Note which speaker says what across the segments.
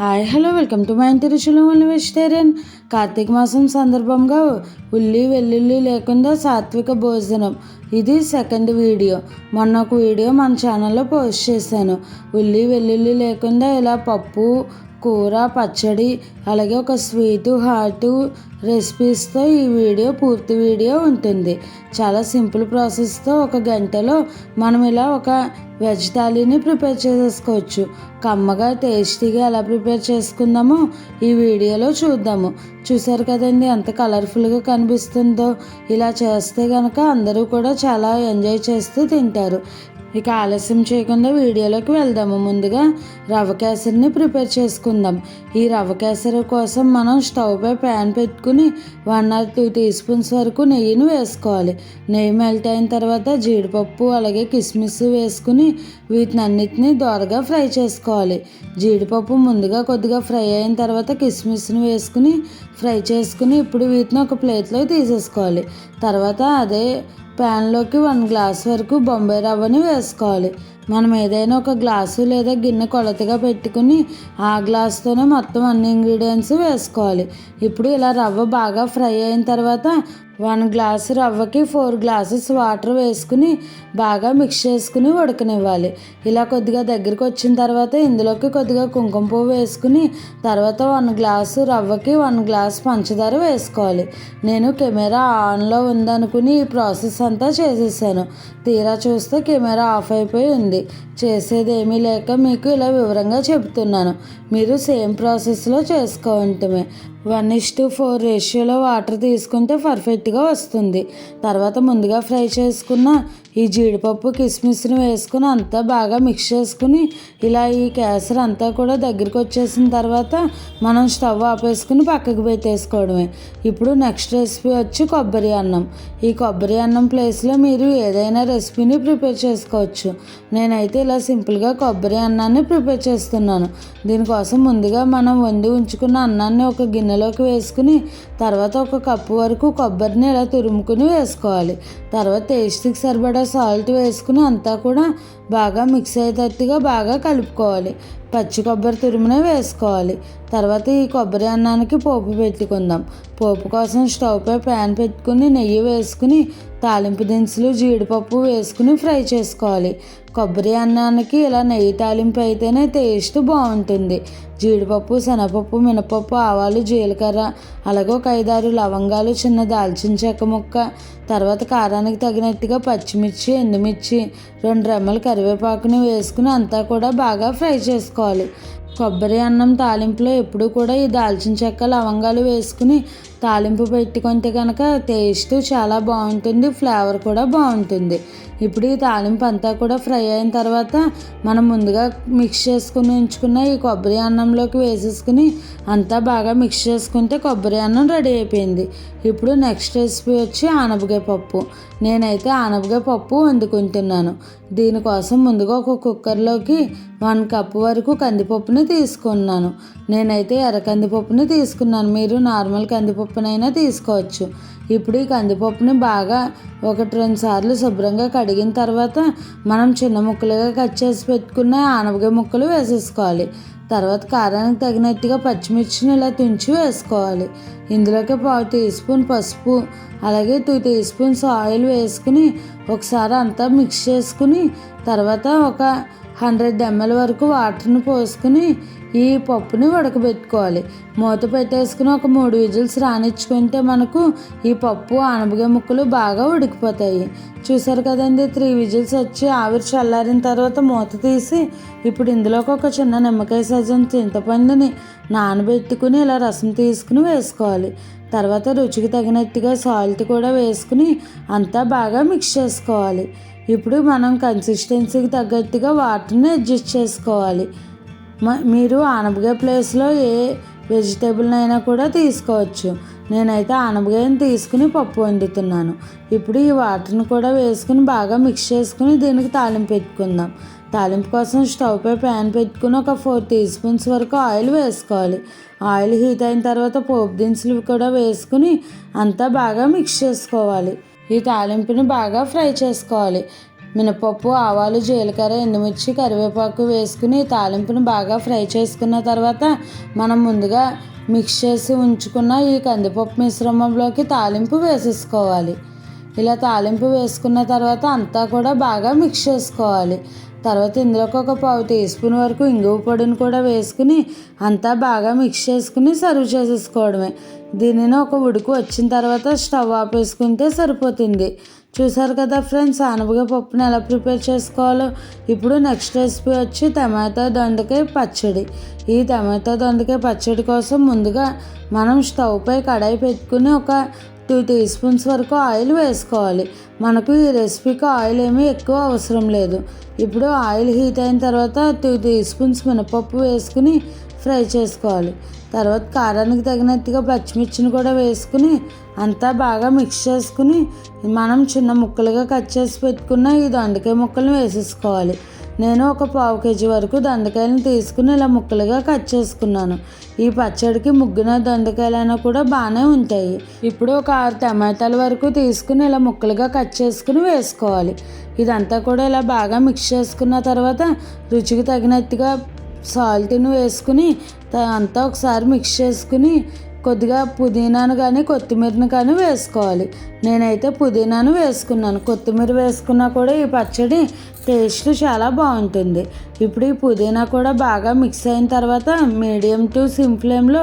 Speaker 1: Hi hello welcome to my Inti Ruchulu vegetarian. Karthika మాసం సందర్భంగా ఉల్లి వెల్లుల్లి లేకుండా సాత్విక భోజనం. ఇది సెకండ్ వీడియో మొన్న ఒక వీడియో మన ఛానల్లో పోస్ట్ చేశాను. ఉల్లి వెల్లుల్లి లేకుండా ఇలా పప్పు కూర పచ్చడి అలాగే ఒక స్వీటు హాటు రెసిపీస్తో ఈ వీడియో పూర్తి వీడియో ఉంటుంది. చాలా సింపుల్ ప్రాసెస్తో ఒక గంటలో మనం ఇలా ఒక వెజ్ థాలీని ప్రిపేర్ చేసుకోవచ్చు కమ్మగా టేస్టీగా ఎలా ప్రిపేర్ చేసుకుందామో ఈ వీడియోలో చూద్దాము. చూసారు కదండి ఎంత కలర్ఫుల్గా కనిపిస్తుందో. ఇలా చేస్తే కనుక అందరూ కూడా చాలా ఎంజాయ్ చేస్తూ తింటారు. ఇక ఆలస్యం చేయకుండా వీడియోలోకి వెళ్దాము. ముందుగా రవ్వ కేసరిని ప్రిపేర్ చేసుకుందాం. ఈ రవ్వ కేసరి కోసం మనం స్టవ్పై ప్యాన్ పెట్టుకుని one or two teaspoons వరకు నెయ్యిని వేసుకోవాలి. నెయ్యి మెల్ట్ అయిన తర్వాత జీడిపప్పు అలాగే కిస్మిస్ వేసుకుని వీటిని అన్నిటిని దోరగా ఫ్రై చేసుకోవాలి. జీడిపప్పు ముందుగా కొద్దిగా ఫ్రై అయిన తర్వాత కిస్మిస్ని వేసుకుని ఫ్రై చేసుకుని ఇప్పుడు వీటిని ఒక ప్లేట్లో తీసేసుకోవాలి. తర్వాత అదే ప్యాన్లోకి వన్ గ్లాస్ వరకు బొంబాయి రవ్వని వేసుకోవాలి. మనం ఏదైనా ఒక గ్లాసు లేదా గిన్నె కొలతగా పెట్టుకుని ఆ గ్లాస్తోనే మొత్తం అన్ని ఇంగ్రీడియంట్స్ వేసుకోవాలి. ఇప్పుడు ఇలా రవ్వ బాగా ఫ్రై అయిన తర్వాత వన్ గ్లాస్ రవ్వకి ఫోర్ గ్లాసెస్ వాటర్ వేసుకుని బాగా మిక్స్ చేసుకుని ఉడకనివ్వాలి. ఇలా కొద్దిగా దగ్గరికి వచ్చిన తర్వాత ఇందులోకి కొద్దిగా కుంకుమ పువ్వు వేసుకుని తర్వాత వన్ గ్లాసు రవ్వకి వన్ గ్లాస్ పంచదార వేసుకోవాలి. నేను కెమెరా ఆన్లో ఉందనుకుని ఈ ప్రాసెస్ అంతా చేసేసాను. తీరా చూస్తే కెమెరా ఆఫ్ అయిపోయి ఉంది. చేసేది ఏమీ లేక మీకు ఇలా వివరంగా చెబుతున్నాను. మీరు సేమ్ ప్రాసెస్లో చేసుకోవటమే. వన్ ఇస్ టు ఫోర్ రేషియోలో వాటర్ తీసుకుంటే పర్ఫెక్ట్గా వస్తుంది. తర్వాత ముందుగా ఫ్రై చేసుకున్న ఈ జీడిపప్పు కిస్మిస్ని వేసుకుని అంతా బాగా మిక్స్ చేసుకుని ఇలా ఈ కేసరి అంతా కూడా దగ్గరికి వచ్చేసిన తర్వాత మనం స్టవ్ ఆపేసుకుని పక్కకు పెట్టేసుకోవడమే. ఇప్పుడు నెక్స్ట్ రెసిపీ వచ్చి కొబ్బరి అన్నం. ఈ కొబ్బరి అన్నం ప్లేస్లో మీరు ఏదైనా రెసిపీని ప్రిపేర్ చేసుకోవచ్చు. నేనైతే ఇలా సింపుల్గా కొబ్బరి అన్నాన్ని ప్రిపేర్ చేస్తున్నాను. దీనికోసం ముందుగా మనం వండి ఉంచుకున్న అన్నాన్ని ఒక గిన్నెలోకి వేసుకుని తర్వాత ఒక కప్పు వరకు కొబ్బరిని ఇలా తురుముకుని వేసుకోవాలి. తర్వాత టేస్ట్కి సరిపడా సాల్ట్ వేసుకుని అంతా కూడా బాగా మిక్స్ అయ్యేటట్టుగా బాగా కలుపుకోవాలి. పచ్చి కొబ్బరి తురుమునే వేసుకోవాలి. తర్వాత ఈ కొబ్బరి అన్నానికి పోపు పెట్టుకుందాం. పోపు కోసం స్టవ్పై ప్యాన్ పెట్టుకుని నెయ్యి వేసుకుని తాలింపు దినుసులు జీడిపప్పు వేసుకుని ఫ్రై చేసుకోవాలి. కొబ్బరి అన్నానికి ఇలా నెయ్యి తాలింపు అయితేనే టేస్ట్ బాగుంటుంది. జీడిపప్పు శనగపప్పు మినపప్పు ఆవాలు జీలకర్ర అలాగే ఒక ఐదారు లవంగాలు చిన్న దాల్చిన చెక్క ముక్క తర్వాత కారానికి తగినట్టుగా పచ్చిమిర్చి ఎండుమిర్చి రెండు రెమ్మలు కరివేపాకుని వేసుకుని అంతా కూడా బాగా ఫ్రై చేసుకోవాలి. కొబ్బరి అన్నం తాలింపులో ఎప్పుడూ కూడా ఈ దాల్చిన చెక్క లవంగాలు వేసుకుని తాలింపు పెట్టుకుంటే కనుక టేస్ట్ చాలా బాగుంటుంది ఫ్లేవర్ కూడా బాగుంటుంది. ఇప్పుడు ఈ తాలింపు అంతా కూడా ఫ్రై అయిన తర్వాత మనం ముందుగా మిక్స్ చేసుకుని ఉంచుకున్న ఈ కొబ్బరి అన్నంలోకి వేసేసుకుని అంతా బాగా మిక్స్ చేసుకుంటే కొబ్బరి అన్నం రెడీ అయిపోయింది. ఇప్పుడు నెక్స్ట్ రెసిపీ వచ్చి ఆనపకాయ పప్పు. నేనైతే ఆనపకాయ పప్పు వండుకుంటున్నాను. దీనికోసం ముందుగా ఒక కుక్కర్లోకి వన్ కప్ వరకు కందిపప్పుని తీసుకున్నాను. నేనైతే ఎర్ర కందిపప్పుని తీసుకున్నాను. మీరు నార్మల్ కందిపప్పు పప్పునైనా తీసుకోవచ్చు. ఇప్పుడు ఈ కందిపప్పుని బాగా ఒకటి రెండు సార్లు శుభ్రంగా కడిగిన తర్వాత మనం చిన్న ముక్కలుగా కట్ చేసి పెట్టుకున్న ఆనపకాయ ముక్కలు వేసేసుకోవాలి. తర్వాత కారానికి తగినట్టుగా పచ్చిమిర్చిని ఇలా తుంచి వేసుకోవాలి. ఇందులోకి పావు టీ స్పూన్ పసుపు అలాగే టూ టీ స్పూన్స్ ఆయిల్ వేసుకుని ఒకసారి అంతా మిక్స్ చేసుకుని తర్వాత ఒక హండ్రెడ్ ఎంఎల్ వరకు వాటర్ని పోసుకుని ఈ పప్పుని ఉడకబెట్టుకోవాలి. మూత పెట్టేసుకుని ఒక మూడు విజిల్స్ రానిచ్చుకుంటే మనకు ఈ పప్పు ఆనపకాయ ముక్కలు బాగా ఉడికిపోతాయి. చూసారు కదండి త్రీ విజిల్స్ వచ్చి ఆవిరి చల్లారిన తర్వాత మూత తీసి ఇప్పుడు ఇందులోకి ఒక చిన్న నిమ్మకాయ సజం చింతపండుని నానబెట్టుకుని ఇలా రసం తీసుకుని వేసుకోవాలి. తర్వాత రుచికి తగినట్టుగా సాల్ట్ కూడా వేసుకుని అంతా బాగా మిక్స్ చేసుకోవాలి. ఇప్పుడు మనం కన్సిస్టెన్సీకి తగ్గట్టుగా వాటర్ని అడ్జస్ట్ చేసుకోవాలి. మీరు ఆనపకాయ ప్లేస్లో ఏ వెజిటేబుల్నైనా కూడా తీసుకోవచ్చు. నేనైతే ఆనపకాయని తీసుకుని పప్పు వండుతున్నాను. ఇప్పుడు ఈ వాటర్ని కూడా వేసుకుని బాగా మిక్స్ చేసుకుని దీనికి తాలింపు పెట్టుకుందాం. తాలింపు కోసం స్టవ్ పై ప్యాన్ పెట్టుకుని ఒక ఫోర్ టీ స్పూన్స్ వరకు ఆయిల్ వేసుకోవాలి. ఆయిల్ హీట్ అయిన తర్వాత పోపు దినుసులు కూడా వేసుకుని అంతా బాగా మిక్స్ చేసుకోవాలి. ఈ తాలింపుని బాగా ఫ్రై చేసుకోవాలి. మినపప్పు ఆవాలు జీలకర్ర ఎండుమిర్చి కరివేపాకు వేసుకుని తాలింపుని బాగా ఫ్రై చేసుకున్న తర్వాత మనం ముందుగా మిక్స్ చేసి ఉంచుకున్న ఈ కందిపప్పు మిశ్రమంలోకి తాలింపు వేసేసుకోవాలి. ఇలా తాలింపు వేసుకున్న తర్వాత అంతా కూడా బాగా మిక్స్ చేసుకోవాలి. తర్వాత ఇందులోకి ఒక పావు టీ స్పూన్ వరకు ఇంగువ పొడిని కూడా వేసుకుని అంతా బాగా మిక్స్ చేసుకుని సర్వ్ చేసేసుకోవడమే. దీనిని ఒక ఉడుకు వచ్చిన తర్వాత స్టవ్ ఆపేసుకుంటే సరిపోతుంది. చూసారు కదా ఫ్రెండ్స్ ఆనపకాయ పప్పుని ఎలా ప్రిపేర్ చేసుకోవాలో? ఇప్పుడు నెక్స్ట్ రెసిపీ వచ్చి టమాటా దొండకాయ పచ్చడి. ఈ టమాటా దొండకాయ పచ్చడి కోసం ముందుగా మనం స్టవ్ పై కడాయి పెట్టుకుని ఒక టూ టీ స్పూన్స్ వరకు ఆయిల్ వేసుకోవాలి. మనకు ఈ రెసిపీకి ఆయిల్ ఏమీ ఎక్కువ అవసరం లేదు. ఇప్పుడు ఆయిల్ హీట్ అయిన తర్వాత టూ టీ స్పూన్స్ మినపప్పు వేసుకుని ఫ్రై చేసుకోవాలి. తర్వాత కారానికి తగినట్టుగా పచ్చిమిర్చిని కూడా వేసుకుని అంతా బాగా మిక్స్ చేసుకుని మనం చిన్న ముక్కలుగా కట్ చేసి పెట్టుకున్న ఈ దొండకాయ ముక్కలను వేసేసుకోవాలి. నేను ఒక పావు కేజీ వరకు దండకాయలను తీసుకుని ఇలా ముక్కలుగా కట్ చేసుకున్నాను. ఈ పచ్చడికి ముగ్గున దొండకాయలైనా కూడా బాగానే ఉంటాయి. ఇప్పుడు ఒక ఆరు టమాటాల వరకు తీసుకుని ఇలా ముక్కలుగా కట్ చేసుకుని వేసుకోవాలి. ఇదంతా కూడా ఇలా బాగా మిక్స్ చేసుకున్న తర్వాత రుచికి తగినట్టుగా సాల్ట్ని వేసుకుని అంతా ఒకసారి మిక్స్ చేసుకుని కొద్దిగా పుదీనాను కానీ కొత్తిమీరను కానీ వేసుకోవాలి. నేనైతే పుదీనాను వేసుకున్నాను. కొత్తిమీర వేసుకున్నా కూడా ఈ పచ్చడి టేస్ట్ చాలా బాగుంటుంది. ఇప్పుడు ఈ పుదీనా కూడా బాగా మిక్స్ అయిన తర్వాత మీడియం టు సిమ్ ఫ్లేమ్లో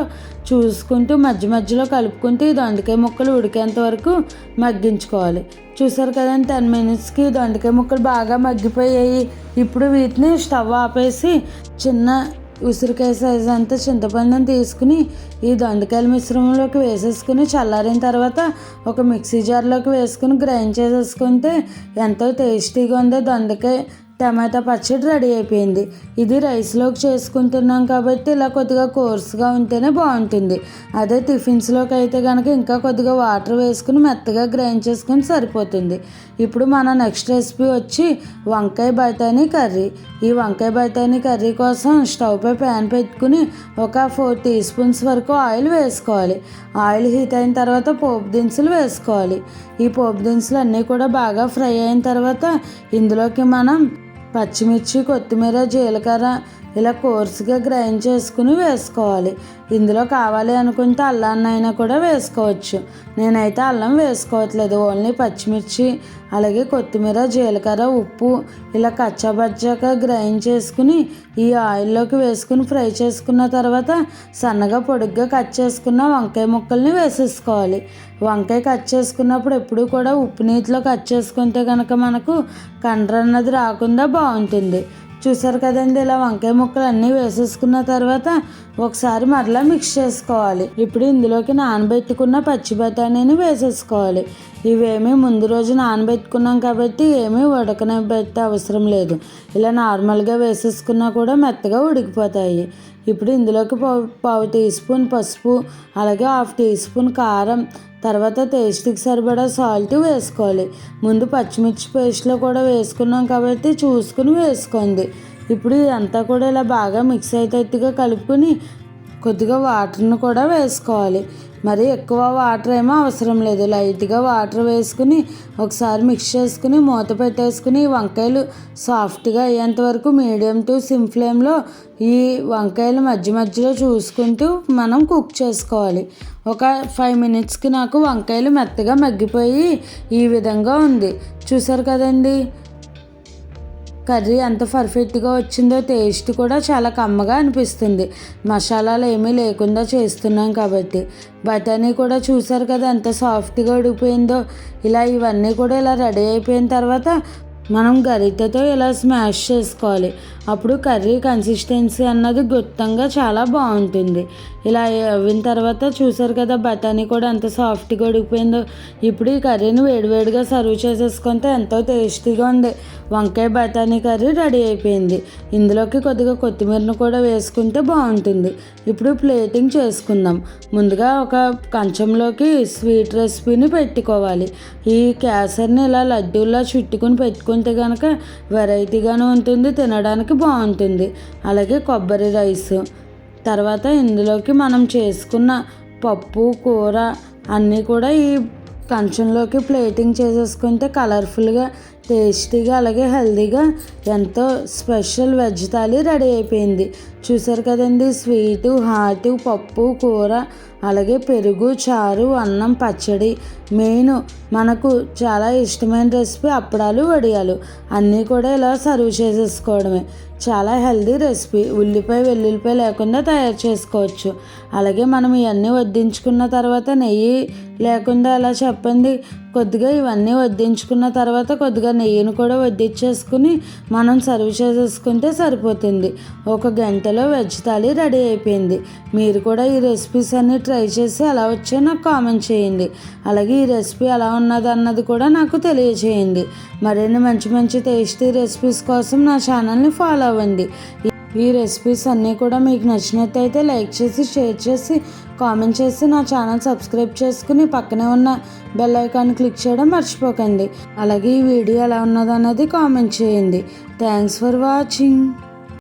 Speaker 1: చూసుకుంటూ మధ్య మధ్యలో కలుపుకుంటూ ఈ దొండకాయ ముక్కలు ఉడికేంత వరకు మగ్గించుకోవాలి. చూసారు కదండి టెన్ మినిట్స్కి దొండకాయ ముక్కలు బాగా మగ్గిపోయాయి. ఇప్పుడు వీటిని స్టవ్ ఆపేసి చిన్న ఉసిరికాయ సైజ్ అంతా చింతపండుని తీసుకుని ఈ దొండకాయల మిశ్రమంలోకి వేసేసుకుని చల్లారిన తర్వాత ఒక మిక్సీ జార్లోకి వేసుకుని గ్రైండ్ చేసేసుకుంటే ఎంతో టేస్టీగా ఉందో దొండకాయ టమాటా పచ్చడి రెడీ అయిపోయింది. ఇది రైస్లోకి చేసుకుంటున్నాం కాబట్టి ఇలా కొద్దిగా కోర్స్గా ఉంటేనే బాగుంటుంది. అదే టిఫిన్స్లోకి అయితే కనుక ఇంకా కొద్దిగా వాటర్ వేసుకుని మెత్తగా గ్రైండ్ చేసుకుని సరిపోతుంది. ఇప్పుడు మన నెక్స్ట్ రెసిపీ వచ్చి వంకాయ బఠానీ కర్రీ. ఈ వంకాయ బఠానీ కర్రీ కోసం స్టవ్ పై ప్యాన్ పెట్టుకుని ఒక ఫోర్ టీ స్పూన్స్ వరకు ఆయిల్ వేసుకోవాలి. ఆయిల్ హీట్ అయిన తర్వాత పోపు దినుసులు వేసుకోవాలి. ఈ పోపు దినుసులు అన్నీ కూడా బాగా ఫ్రై అయిన తర్వాత ఇందులోకి మనం పచ్చిమిర్చి కొత్తిమీర జీలకర్ర ఇలా కోర్సుగా గ్రైండ్ చేసుకుని వేసుకోవాలి. ఇందులో కావాలి అనుకుంటే అల్లాన్ని అయినా కూడా వేసుకోవచ్చు. నేనైతే అల్లం వేసుకోవట్లేదు. ఓన్లీ పచ్చిమిర్చి అలాగే కొత్తిమీర జీలకర్ర ఉప్పు ఇలా కచ్చాబచ్చాక గ్రైండ్ చేసుకుని ఈ ఆయిల్లోకి వేసుకుని ఫ్రై చేసుకున్న తర్వాత సన్నగా పొడుగ్గా కట్ చేసుకున్న వంకాయ ముక్కల్ని వేసేసుకోవాలి. వంకాయ కట్ చేసుకున్నప్పుడు ఎప్పుడు కూడా ఉప్పు నీటిలో కట్ చేసుకుంటే కనుక మనకు కండ్ర అన్నది రాకుండా బాగుంటుంది. చూసారు కదండి ఇలా వంకాయ ముక్కలు అన్నీ వేసేసుకున్న తర్వాత ఒకసారి మరలా మిక్స్ చేసుకోవాలి. ఇప్పుడు ఇందులోకి నానబెట్టుకున్న పచ్చి బఠానీని వేసేసుకోవాలి. ఇవేమీ ముందు రోజు నానబెట్టుకున్నాం కాబట్టి ఏమీ ఉడకనబెట్టే అవసరం లేదు. ఇలా నార్మల్గా వేసేసుకున్నా కూడా మెత్తగా ఉడికిపోతాయి. ఇప్పుడు ఇందులోకి పావు పావు టీ స్పూన్ పసుపు అలాగే హాఫ్ టీ స్పూన్ కారం తర్వాత టేస్ట్కి సరిపడా సాల్ట్ వేసుకోవాలి. ముందు పచ్చిమిర్చి పేస్ట్లో కూడా వేసుకున్నాం కాబట్టి చూసుకుని వేసుకోండి. ఇప్పుడు ఇదంతా కూడా ఇలా బాగా మిక్స్ అయ్యేటట్టుగా కలుపుకొని కొద్దిగా వాటర్ను కూడా వేసుకోవాలి. మరి ఎక్కువ వాటర్ ఏమో అవసరం లేదు. లైట్గా వాటర్ వేసుకుని ఒకసారి మిక్స్ చేసుకుని మూత పెట్టేసుకుని వంకాయలు సాఫ్ట్గా అయ్యేంత వరకు మీడియం టు సిమ్ ఫ్లేమ్లో ఈ వంకాయలు మధ్య మధ్యలో చూసుకుంటూ మనం కుక్ చేసుకోవాలి. ఒక ఫైవ్ మినిట్స్కి నాకు వంకాయలు మెత్తగా మగ్గిపోయి ఈ విధంగా ఉంది. చూసారు కదండి? కర్రీ ఎంత పర్ఫెక్ట్గా వచ్చిందో టేస్ట్ కూడా చాలా కమ్మగా అనిపిస్తుంది. మసాలాలు ఏమీ లేకుండా చేస్తున్నాం కాబట్టి. బఠానీ కూడా చూసారు కదా ఎంత సాఫ్ట్గా ఉడిపోయిందో ఇలా ఇవన్నీ కూడా ఇలా రెడీ అయిపోయిన తర్వాత మనం గరిటెతో ఇలా స్మాష్ చేసుకోవాలి. అప్పుడు కర్రీ కన్సిస్టెన్సీ అన్నది గుత్తంగా చాలా బాగుంటుంది. ఇలా అయిన తర్వాత చూసారు కదా బఠానీ కూడా ఎంత సాఫ్ట్గా ఉడికిపోయిందో. ఇప్పుడు ఈ కర్రీని వేడివేడిగా సర్వ్ చేసేసుకుంటే ఎంతో టేస్టీగా ఉంది. వంకాయ బఠానీ కర్రీ రెడీ అయిపోయింది. ఇందులోకి కొద్దిగా కొత్తిమీరను కూడా వేసుకుంటే బాగుంటుంది. ఇప్పుడు ప్లేటింగ్ చేసుకుందాం. ముందుగా ఒక కంచంలోకి స్వీట్ రెసిపీని పెట్టుకోవాలి. ఈ క్యాసర్ని ఇలా లడ్డూలా చుట్టుకుని పెట్టుకుంటే కనుక వెరైటీగానే ఉంటుంది తినడానికి బాగుంటుంది. అలాగే కొబ్బరి రైస్. తర్వాత ఇందులోకి మనం చేసుకున్న పప్పు కూర అన్నీ కూడా ఈ కంచంలోకి ప్లేటింగ్ చేసేసుకుంటే కలర్ఫుల్గా టేస్టీగా అలాగే హెల్తీగా ఎంతో స్పెషల్ వెజ్ థాలీ రెడీ అయిపోయింది. చూసారు కదండి? స్వీటు హాటు పప్పు కూర అలాగే పెరుగు చారు అన్నం పచ్చడి. మెయిన్ మనకు చాలా ఇష్టమైన రెసిపీ అప్పడాలు వడియాలు. అన్నీ కూడా ఇలా సర్వ్ చేసేసుకోవడమే. చాలా హెల్దీ రెసిపీ. ఉల్లిపాయ వెల్లుల్లిపాయ లేకుండా తయారు చేసుకోవచ్చు. అలాగే మనం ఇవన్నీ వడ్డించుకున్న తర్వాత నెయ్యి లేకుండా అలా చెప్పండి. కొద్దిగా ఇవన్నీ వడ్డించుకున్న తర్వాత కొద్దిగా నెయ్యిని కూడా వడ్డించేసుకుని మనం సర్వ్ చేసేసుకుంటే సరిపోతుంది. ఒక గంటలో వెజ్ థాలీ రెడీ అయిపోయింది. మీరు కూడా ఈ రెసిపీస్ అన్నీ ట్రై చేసి ఎలా వచ్చో నాకు కామెంట్ చేయండి. అలాగే ఈ రెసిపీ ఎలా ఉన్నది అన్నది కూడా నాకు తెలియజేయండి. మరిన్ని మంచి మంచి టేస్టీ రెసిపీస్ కోసం నా ఛానల్ని ఫాలో అవ్వండి. ఈ రెసిపీస్ అన్నీ కూడా మీకు నచ్చినట్టయితే లైక్ చేసి షేర్ చేసి కామెంట్ చేసి నా ఛానల్ సబ్స్క్రైబ్ చేసుకుని పక్కనే ఉన్న బెల్ ఐకాన్ క్లిక్ చేయడం మర్చిపోకండి. అలాగే ఈ వీడియో ఎలా ఉన్నదన్నది కామెంట్ చేయండి. Thanks for watching.